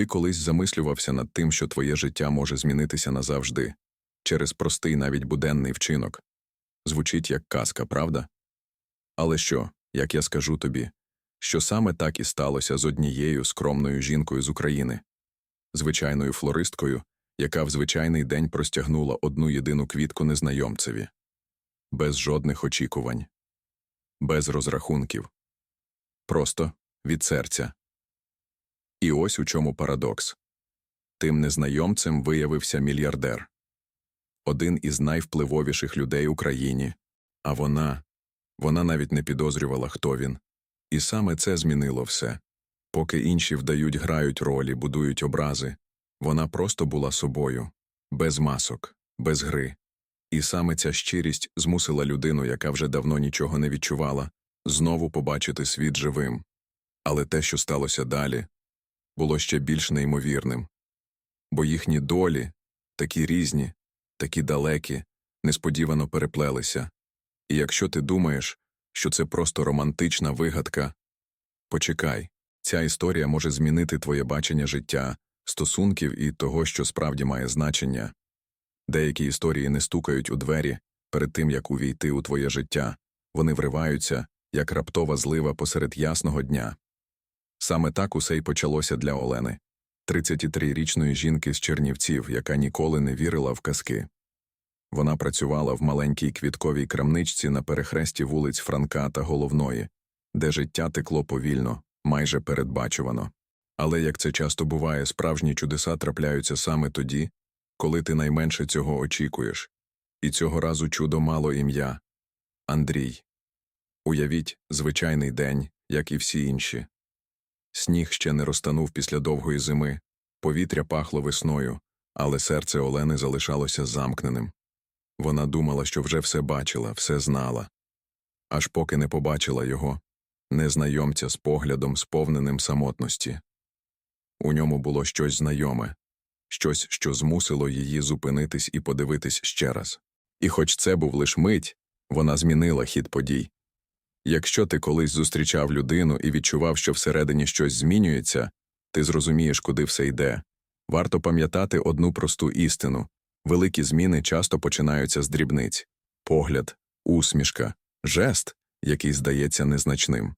Ти колись замислювався над тим, що твоє життя може змінитися назавжди, через простий навіть буденний вчинок. Звучить як казка, правда? Але що, як я скажу тобі, що саме так і сталося з однією скромною жінкою з України, звичайною флористкою, яка в звичайний день простягнула одну єдину квітку незнайомцеві, без жодних очікувань, без розрахунків, просто від серця. І ось у чому парадокс. Тим незнайомцем виявився мільярдер. Один із найвпливовіших людей Україні, а вона, вона навіть не підозрювала, хто він. І саме це змінило все. Поки інші вдають, грають ролі, будують образи, вона просто була собою, без масок, без гри. І саме ця щирість змусила людину, яка вже давно нічого не відчувала, знову побачити світ живим. Але те, що сталося далі, було ще більш неймовірним. Бо їхні долі, такі різні, такі далекі, несподівано переплелися. І якщо ти думаєш, що це просто романтична вигадка, почекай, ця історія може змінити твоє бачення життя, стосунків і того, що справді має значення. Деякі історії не стукають у двері перед тим, як увійти у твоє життя, вони вриваються, як раптова злива посеред ясного дня. Саме так усе й почалося для Олени, 33-річної жінки з Чернівців, яка ніколи не вірила в казки. Вона працювала в маленькій квітковій крамничці на перехресті вулиць Франка та Головної, де життя текло повільно, майже передбачувано. Але, як це часто буває, справжні чудеса трапляються саме тоді, коли ти найменше цього очікуєш. І цього разу чудо мало ім'я Андрій. Уявіть, звичайний день, як і всі інші. Сніг ще не розтанув після довгої зими, повітря пахло весною, але серце Олени залишалося замкненим. Вона думала, що вже все бачила, все знала. Аж поки не побачила його, незнайомця з поглядом, сповненим самотності. У ньому було щось знайоме, щось, що змусило її зупинитись і подивитись ще раз. І хоч це був лиш мить, вона змінила хід подій. Якщо ти колись зустрічав людину і відчував, що всередині щось змінюється, ти зрозумієш, куди все йде. Варто пам'ятати одну просту істину великі зміни часто починаються з дрібниць погляд, усмішка, жест, який здається незначним.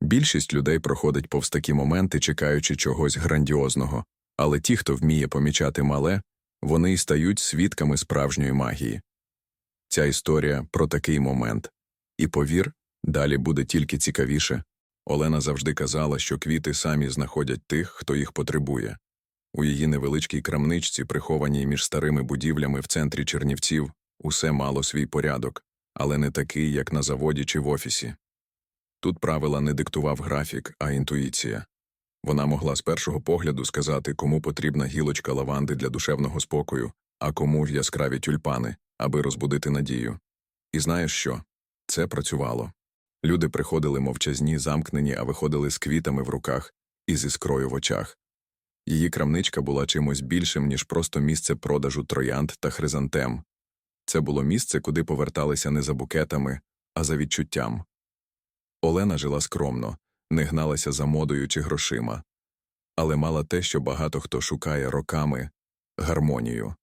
Більшість людей проходить повз такі моменти, чекаючи чогось грандіозного, але ті, хто вміє помічати мале, вони й стають свідками справжньої магії. Ця історія про такий момент. І повір, далі буде тільки цікавіше. Олена завжди казала, що квіти самі знаходять тих, хто їх потребує. У її невеличкій крамничці, прихованій між старими будівлями в центрі Чернівців, усе мало свій порядок, але не такий, як на заводі чи в офісі. Тут правила не диктував графік, а інтуїція. Вона могла з першого погляду сказати, кому потрібна гілочка лаванди для душевного спокою, а кому яскраві тюльпани, аби розбудити надію. І знаєш що? Це працювало. Люди приходили мовчазні, замкнені, а виходили з квітами в руках і з іскрою в очах. Її крамничка була чимось більшим, ніж просто місце продажу троянд та хризантем. Це було місце, куди поверталися не за букетами, а за відчуттям. Олена жила скромно, не гналася за модою чи грошима, але мала те, що багато хто шукає роками гармонію.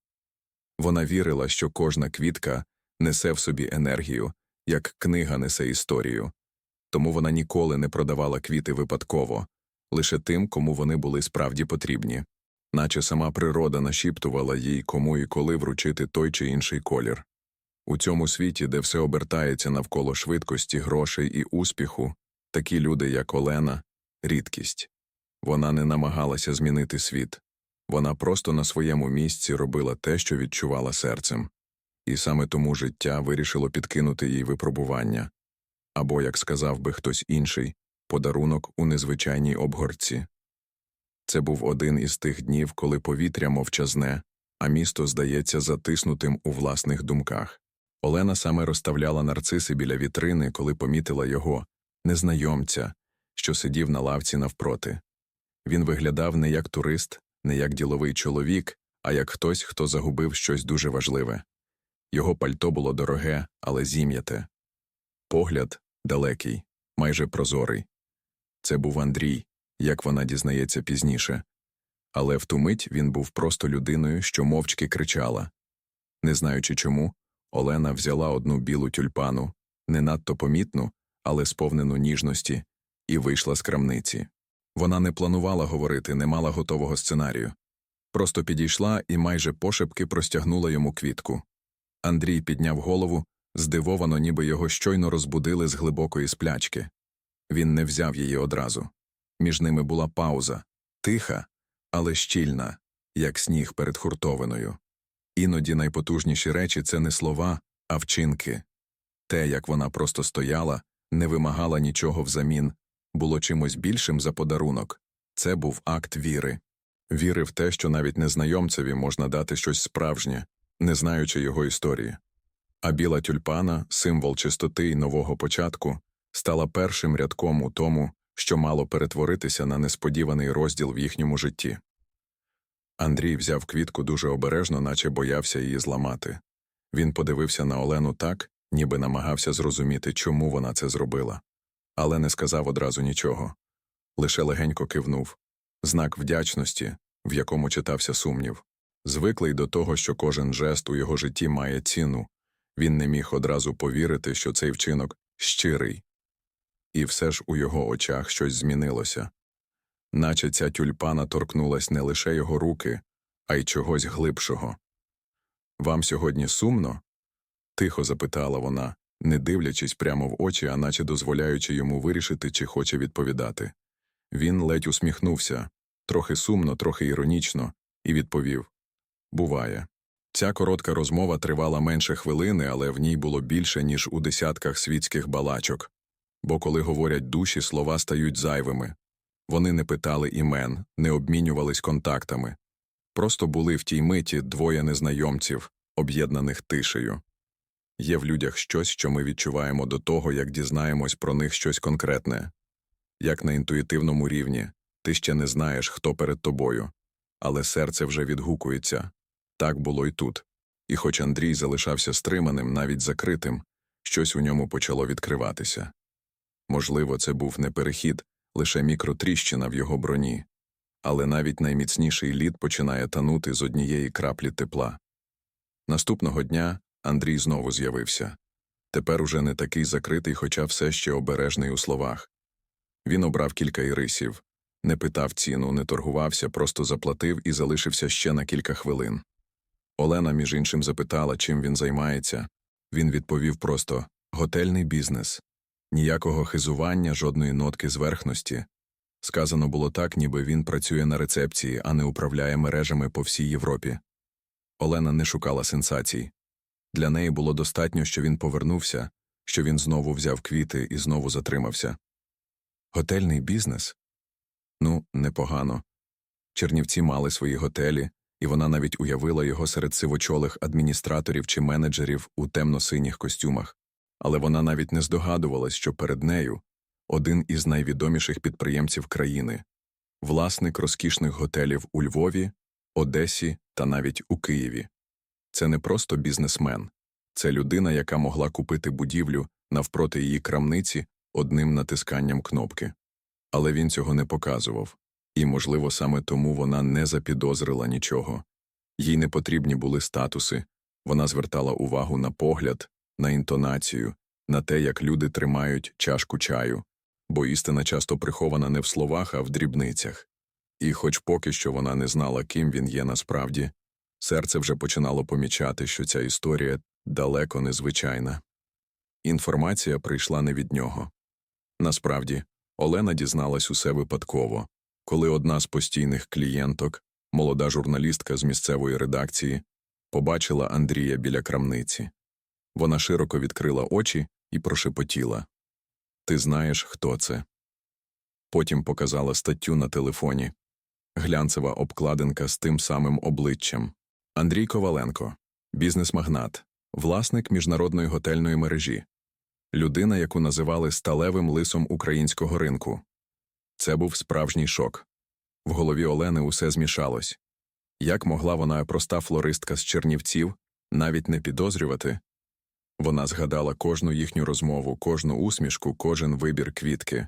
Вона вірила, що кожна квітка несе в собі енергію, як книга несе історію, тому вона ніколи не продавала квіти випадково, лише тим, кому вони були справді потрібні, наче сама природа нашіптувала їй, кому і коли вручити той чи інший колір. У цьому світі, де все обертається навколо швидкості, грошей і успіху, такі люди, як Олена, рідкість. Вона не намагалася змінити світ, вона просто на своєму місці робила те, що відчувала серцем, і саме тому життя вирішило підкинути їй випробування або, як сказав би хтось інший, подарунок у незвичайній обгорці. Це був один із тих днів, коли повітря мовчазне, а місто здається затиснутим у власних думках. Олена саме розставляла нарциси біля вітрини, коли помітила його, незнайомця, що сидів на лавці навпроти. Він виглядав не як турист, не як діловий чоловік, а як хтось, хто загубив щось дуже важливе. Його пальто було дороге, але зім'яте. Погляд далекий, майже прозорий. Це був Андрій, як вона дізнається пізніше. Але в ту мить він був просто людиною, що мовчки кричала. Не знаючи чому, Олена взяла одну білу тюльпану, не надто помітну, але сповнену ніжності, і вийшла з крамниці. Вона не планувала говорити, не мала готового сценарію. Просто підійшла і майже пошепки простягнула йому квітку. Андрій підняв голову, здивовано, ніби його щойно розбудили з глибокої сплячки. Він не взяв її одразу. Між ними була пауза, тиха, але щільна, як сніг перед хуртовиною. Іноді найпотужніші речі це не слова, а вчинки. Те, як вона просто стояла, не вимагала нічого взамін, було чимось більшим за подарунок. Це був акт віри. Віри в те, що навіть незнайомцеві можна дати щось справжнє, не знаючи його історії. А біла тюльпана, символ чистоти й нового початку, стала першим рядком у тому, що мало перетворитися на несподіваний розділ в їхньому житті. Андрій взяв квітку дуже обережно, наче боявся її зламати. Він подивився на Олену так, ніби намагався зрозуміти, чому вона це зробила. Але не сказав одразу нічого. Лише легенько кивнув. Знак вдячності, в якому читався сумнів. Звиклий до того, що кожен жест у його житті має ціну, він не міг одразу повірити, що цей вчинок щирий. І все ж у його очах щось змінилося. Наче ця тюльпана торкнулась не лише його руки, а й чогось глибшого. Вам сьогодні сумно? тихо запитала вона, не дивлячись прямо в очі, а наче дозволяючи йому вирішити, чи хоче відповідати. Він ледь усміхнувся, трохи сумно, трохи іронічно, і відповів Буває. Ця коротка розмова тривала менше хвилини, але в ній було більше, ніж у десятках світських балачок. Бо коли говорять душі, слова стають зайвими. Вони не питали імен, не обмінювались контактами. Просто були в тій миті двоє незнайомців, об'єднаних тишею. Є в людях щось, що ми відчуваємо до того, як дізнаємось про них щось конкретне. Як на інтуїтивному рівні, ти ще не знаєш, хто перед тобою, але серце вже відгукується. Так було й тут. І хоч Андрій залишався стриманим, навіть закритим, щось у ньому почало відкриватися. Можливо, це був не перехід, лише мікротріщина в його броні, але навіть найміцніший лід починає танути з однієї краплі тепла. Наступного дня Андрій знову з'явився. Тепер уже не такий закритий, хоча все ще обережний у словах. Він обрав кілька ірисів, не питав ціну, не торгувався, просто заплатив і залишився ще на кілька хвилин. Олена, між іншим, запитала, чим він займається. Він відповів просто готельний бізнес. Ніякого хизування, жодної нотки зверхності. Сказано було так, ніби він працює на рецепції, а не управляє мережами по всій Європі. Олена не шукала сенсацій. Для неї було достатньо, що він повернувся, що він знову взяв квіти і знову затримався. Готельний бізнес? Ну, непогано. Чернівці мали свої готелі, і вона навіть уявила його серед сивочолих адміністраторів чи менеджерів у темно-синіх костюмах, але вона навіть не здогадувалась, що перед нею один із найвідоміших підприємців країни, власник розкішних готелів у Львові, Одесі та навіть у Києві. Це не просто бізнесмен, це людина, яка могла купити будівлю навпроти її крамниці одним натисканням кнопки. Але він цього не показував, і, можливо, саме тому вона не запідозрила нічого. Їй не потрібні були статуси, вона звертала увагу на погляд, на інтонацію, на те, як люди тримають чашку чаю, бо істина часто прихована не в словах, а в дрібницях. І, хоч поки що вона не знала, ким він є насправді, серце вже починало помічати, що ця історія далеко незвичайна. Інформація прийшла не від нього. Насправді, Олена дізналась усе випадково, коли одна з постійних клієнток, молода журналістка з місцевої редакції, побачила Андрія біля крамниці. Вона широко відкрила очі і прошепотіла Ти знаєш, хто це? Потім показала статтю на телефоні глянцева обкладинка з тим самим обличчям Андрій Коваленко, бізнес-магнат, власник міжнародної готельної мережі, людина, яку називали сталевим лисом українського ринку. Це був справжній шок. В голові Олени усе змішалось. Як могла вона, проста флористка з Чернівців, навіть не підозрювати? Вона згадала кожну їхню розмову, кожну усмішку, кожен вибір квітки.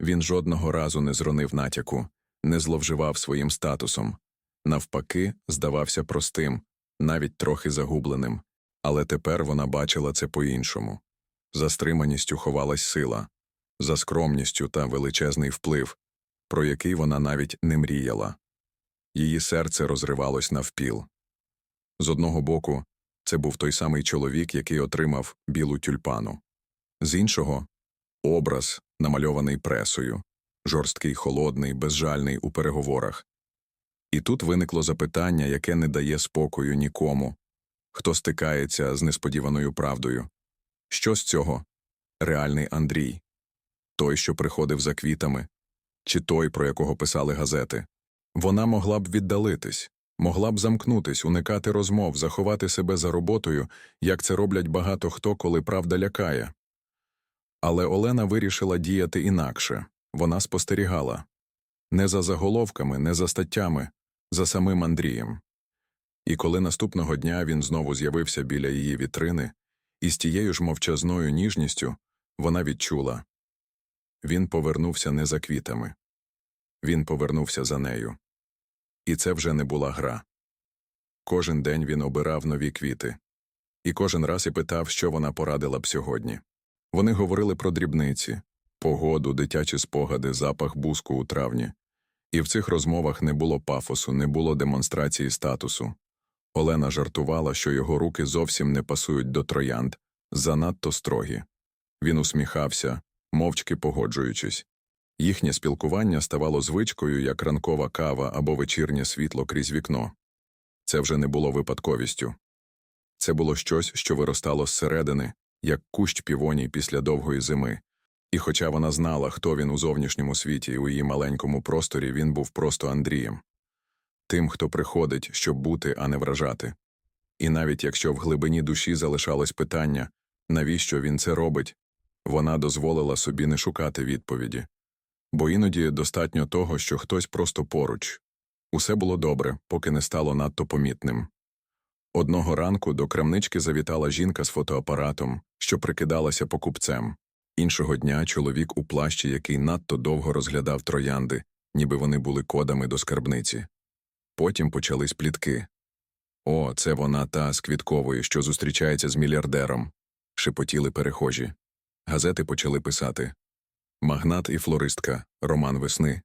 Він жодного разу не зронив натяку, не зловживав своїм статусом. Навпаки, здавався простим, навіть трохи загубленим, але тепер вона бачила це по-іншому. За стриманістю ховалась сила, за скромністю та величезний вплив, про який вона навіть не мріяла. Її серце розривалось навпіл. З одного боку, це був той самий чоловік, який отримав білу тюльпану. З іншого образ, намальований пресою, жорсткий, холодний, безжальний у переговорах. І тут виникло запитання, яке не дає спокою нікому, хто стикається з несподіваною правдою. Що з цього? Реальний Андрій, той, що приходив за квітами, чи той, про якого писали газети. Вона могла б віддалитись, могла б замкнутись, уникати розмов, заховати себе за роботою, як це роблять багато хто, коли правда лякає. Але Олена вирішила діяти інакше вона спостерігала не за заголовками, не за статтями, за самим Андрієм. І коли наступного дня він знову з'явився біля її вітрини, і з тією ж мовчазною ніжністю вона відчула він повернувся не за квітами, він повернувся за нею. І це вже не була гра. Кожен день він обирав нові квіти, і кожен раз і питав, що вона порадила б сьогодні. Вони говорили про дрібниці, погоду, дитячі спогади, запах буску у травні. І в цих розмовах не було пафосу, не було демонстрації статусу. Олена жартувала, що його руки зовсім не пасують до троянд, занадто строгі. Він усміхався, мовчки погоджуючись. Їхнє спілкування ставало звичкою, як ранкова кава або вечірнє світло крізь вікно. Це вже не було випадковістю. Це було щось, що виростало зсередини, як кущ півоній після довгої зими. І хоча вона знала, хто він у зовнішньому світі у її маленькому просторі, він був просто Андрієм тим, хто приходить, щоб бути, а не вражати. І навіть якщо в глибині душі залишалось питання, навіщо він це робить, вона дозволила собі не шукати відповіді. Бо іноді достатньо того, що хтось просто поруч. Усе було добре, поки не стало надто помітним. Одного ранку до крамнички завітала жінка з фотоапаратом, що прикидалася покупцем. Іншого дня чоловік у плащі, який надто довго розглядав троянди, ніби вони були кодами до скарбниці. Потім почались плітки. О, це вона та з квіткової, що зустрічається з мільярдером. шепотіли перехожі. Газети почали писати Магнат і флористка, роман весни.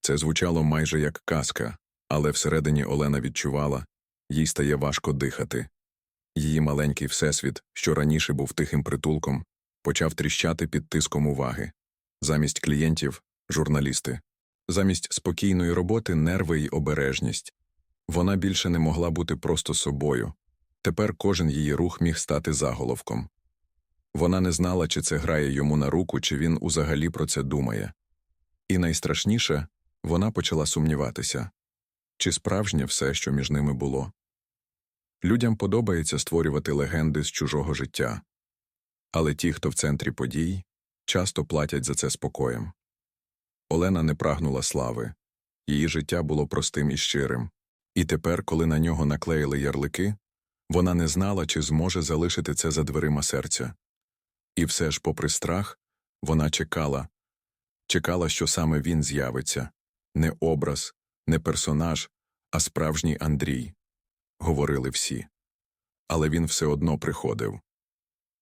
Це звучало майже як казка, але всередині Олена відчувала їй стає важко дихати. Її маленький всесвіт, що раніше був тихим притулком, почав тріщати під тиском уваги. Замість клієнтів журналісти, замість спокійної роботи нерви й обережність. Вона більше не могла бути просто собою. Тепер кожен її рух міг стати заголовком. Вона не знала, чи це грає йому на руку, чи він узагалі про це думає. І найстрашніше вона почала сумніватися чи справжнє все, що між ними було. Людям подобається створювати легенди з чужого життя, але ті, хто в центрі подій, часто платять за це спокоєм. Олена не прагнула слави, її життя було простим і щирим, і тепер, коли на нього наклеїли ярлики, вона не знала, чи зможе залишити це за дверима серця. І все ж, попри страх, вона чекала чекала, що саме він з'явиться не образ, не персонаж, а справжній Андрій, говорили всі. Але він все одно приходив.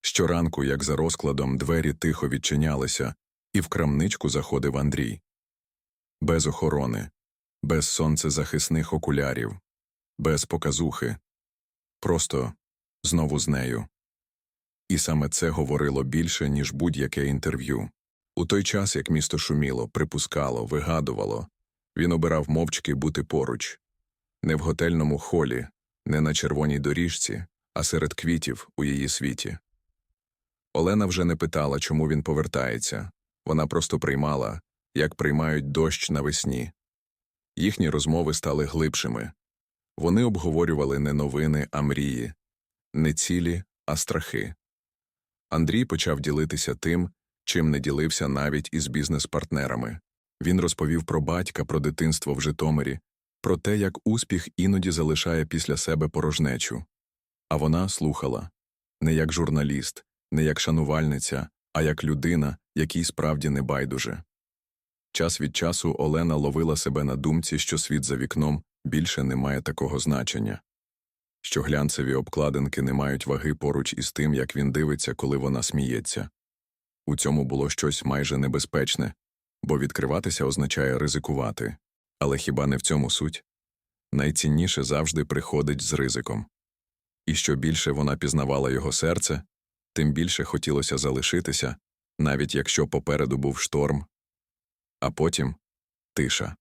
Щоранку, як за розкладом, двері тихо відчинялися, і в крамничку заходив Андрій. Без охорони, без сонцезахисних окулярів, без показухи, просто знову з нею. І саме це говорило більше, ніж будь-яке інтерв'ю. У той час, як місто шуміло, припускало, вигадувало, він обирав мовчки бути поруч не в готельному холі, не на червоній доріжці, а серед квітів у її світі. Олена вже не питала, чому він повертається вона просто приймала, як приймають дощ навесні. Їхні розмови стали глибшими вони обговорювали не новини, а мрії, не цілі, а страхи. Андрій почав ділитися тим, чим не ділився навіть із бізнес-партнерами. Він розповів про батька, про дитинство в Житомирі, про те, як успіх іноді залишає після себе порожнечу. А вона слухала не як журналіст, не як шанувальниця, а як людина, якій справді не байдуже. Час від часу Олена ловила себе на думці, що світ за вікном більше не має такого значення, що глянцеві обкладинки не мають ваги поруч із тим, як він дивиться, коли вона сміється. У цьому було щось майже небезпечне, бо відкриватися означає ризикувати. Але хіба не в цьому суть? Найцінніше завжди приходить з ризиком. І що більше вона пізнавала його серце, тим більше хотілося залишитися, навіть якщо попереду був шторм. А потім тиша.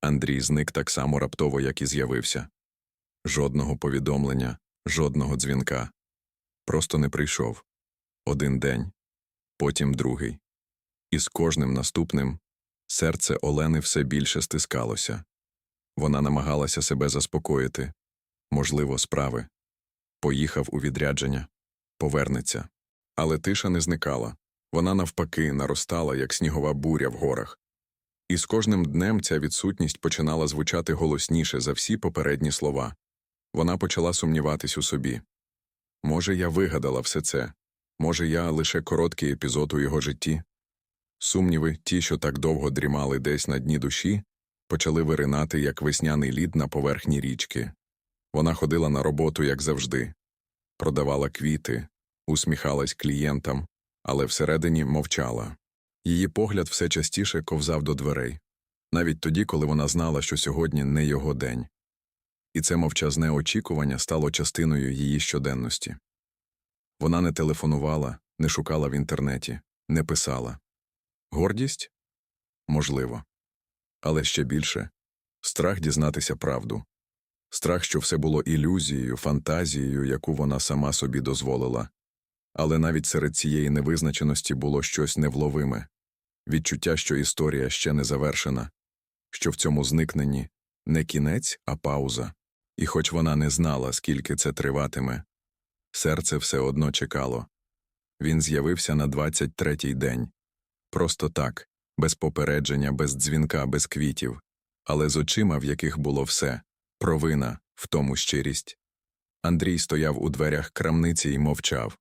Андрій зник так само раптово, як і з'явився. Жодного повідомлення, жодного дзвінка. Просто не прийшов. Один день, потім другий. І з кожним наступним серце Олени все більше стискалося. Вона намагалася себе заспокоїти. Можливо, справи. Поїхав у відрядження. Повернеться. Але тиша не зникала. Вона навпаки наростала, як снігова буря в горах. І з кожним днем ця відсутність починала звучати голосніше за всі попередні слова. Вона почала сумніватись у собі. Може, я вигадала все це, може, я лише короткий епізод у його житті. Сумніви, ті, що так довго дрімали десь на дні душі, почали виринати, як весняний лід на поверхні річки. Вона ходила на роботу, як завжди, продавала квіти, усміхалась клієнтам, але всередині мовчала. Її погляд все частіше ковзав до дверей, навіть тоді, коли вона знала, що сьогодні не його день. І це мовчазне очікування стало частиною її щоденності. Вона не телефонувала, не шукала в інтернеті, не писала. Гордість? Можливо. Але ще більше страх дізнатися правду. Страх, що все було ілюзією, фантазією, яку вона сама собі дозволила. Але навіть серед цієї невизначеності було щось невловиме відчуття, що історія ще не завершена, що в цьому зникненні не кінець, а пауза. І хоч вона не знала, скільки це триватиме, серце все одно чекало. Він з'явився на 23-й день. Просто так, без попередження, без дзвінка, без квітів, але з очима, в яких було все провина, в тому щирість. Андрій стояв у дверях крамниці і мовчав.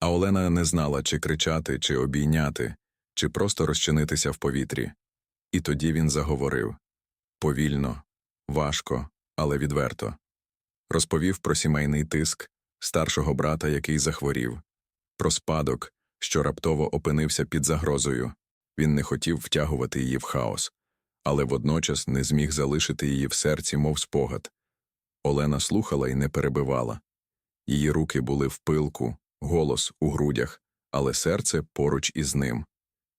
А Олена не знала, чи кричати, чи обійняти, чи просто розчинитися в повітрі. І тоді він заговорив повільно, важко, але відверто. Розповів про сімейний тиск, старшого брата, який захворів, про спадок, що раптово опинився під загрозою. Він не хотів втягувати її в хаос, але водночас не зміг залишити її в серці, мов спогад. Олена слухала і не перебивала. Її руки були в пилку, голос у грудях, але серце поруч із ним.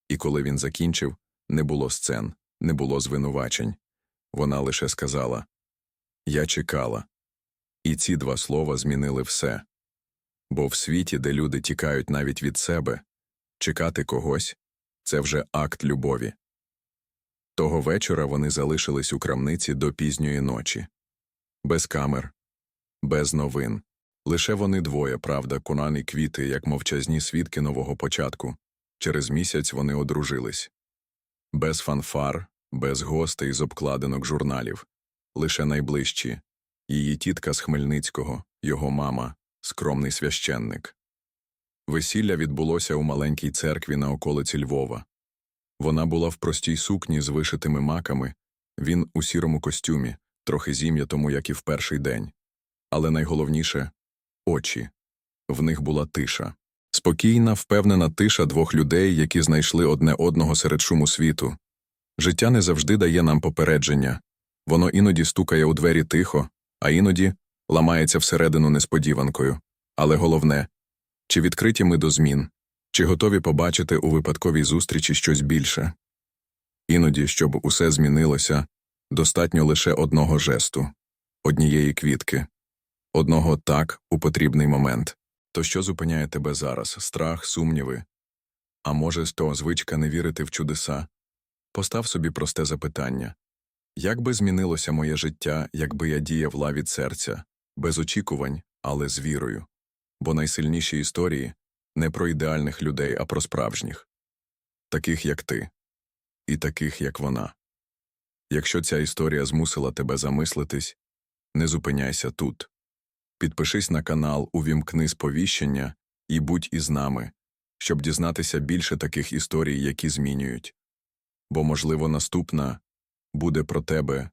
І коли він закінчив, не було сцен, не було звинувачень. Вона лише сказала Я чекала. І ці два слова змінили все. Бо в світі, де люди тікають навіть від себе, чекати когось це вже акт любові. Того вечора вони залишились у крамниці до пізньої ночі. Без камер, без новин. Лише вони двоє, правда, кунані квіти, як мовчазні свідки нового початку. Через місяць вони одружились. Без фанфар, без гостей з обкладинок журналів. Лише найближчі. Її тітка з Хмельницького, його мама, скромний священник. Весілля відбулося у маленькій церкві на околиці Львова. Вона була в простій сукні з вишитими маками, він у сірому костюмі, трохи зім'ятому, як і в перший день. Але найголовніше очі. В них була тиша. Спокійна, впевнена тиша двох людей, які знайшли одне одного серед шуму світу. Життя не завжди дає нам попередження воно іноді стукає у двері тихо, а іноді ламається всередину несподіванкою. Але головне чи відкриті ми до змін, чи готові побачити у випадковій зустрічі щось більше. Іноді, щоб усе змінилося, достатньо лише одного жесту, однієї квітки, одного так у потрібний момент. То що зупиняє тебе зараз страх, сумніви? А може, то звичка не вірити в чудеса? Постав собі просте запитання як би змінилося моє життя, якби я діяв від серця, без очікувань, але з вірою? Бо найсильніші історії не про ідеальних людей, а про справжніх, таких як ти, і таких, як вона. Якщо ця історія змусила тебе замислитись, не зупиняйся тут. Підпишись на канал, увімкни сповіщення і будь із нами, щоб дізнатися більше таких історій, які змінюють. бо, можливо, наступна буде про тебе